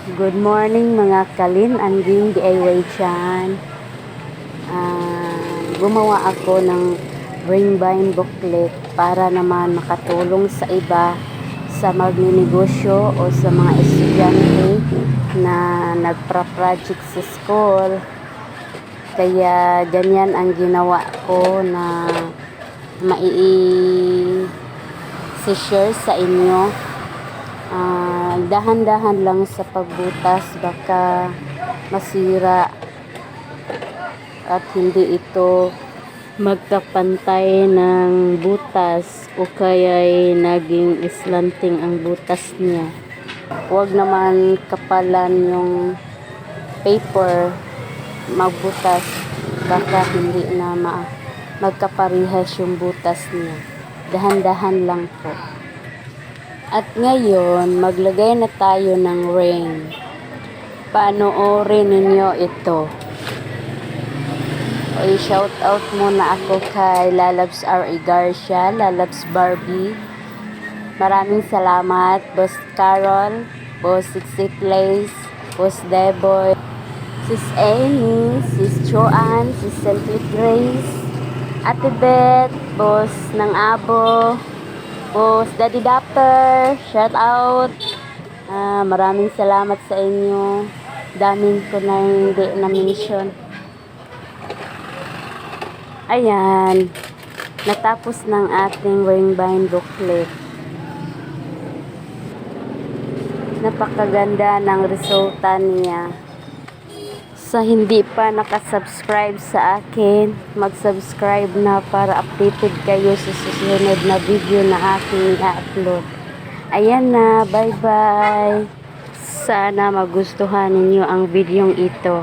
Good morning mga kalin, Anding DIY dyan. Ah, gumawa ako ng ring bind booklet para naman makatulong sa iba sa magninegosyo o sa mga estudyante na nagpra-project sa school. Kaya ganyan ang ginawa ko na mai share sa inyo. Ah, dahan-dahan lang sa pagbutas baka masira at hindi ito magkapantay ng butas o kaya'y naging islanting ang butas niya. Huwag naman kapalan yung paper magbutas baka hindi na ma magkaparehas yung butas niya. Dahan-dahan lang po. At ngayon, maglagay na tayo ng ring. Panoorin ninyo ito. Okay, shout out muna ako kay Lalabs R.A. Garcia, Lalabs Barbie. Maraming salamat, Boss Carol, Boss Sixty Place, Boss Deboy, Sis Amy, Sis Joanne, Sis Simply Grace, Ate Beth, Boss ng Abo, Boss Daddy Dapper, shout out. Ah, maraming salamat sa inyo. Daming ko na hindi na-mention. Ayan. Natapos ng ating ring bind booklet. Napakaganda ng resulta niya. Sa hindi pa nakasubscribe sa akin, mag-subscribe na para updated kayo sa susunod na video na aking i-upload. Ayan na, bye-bye. Sana magustuhan ninyo ang videong ito.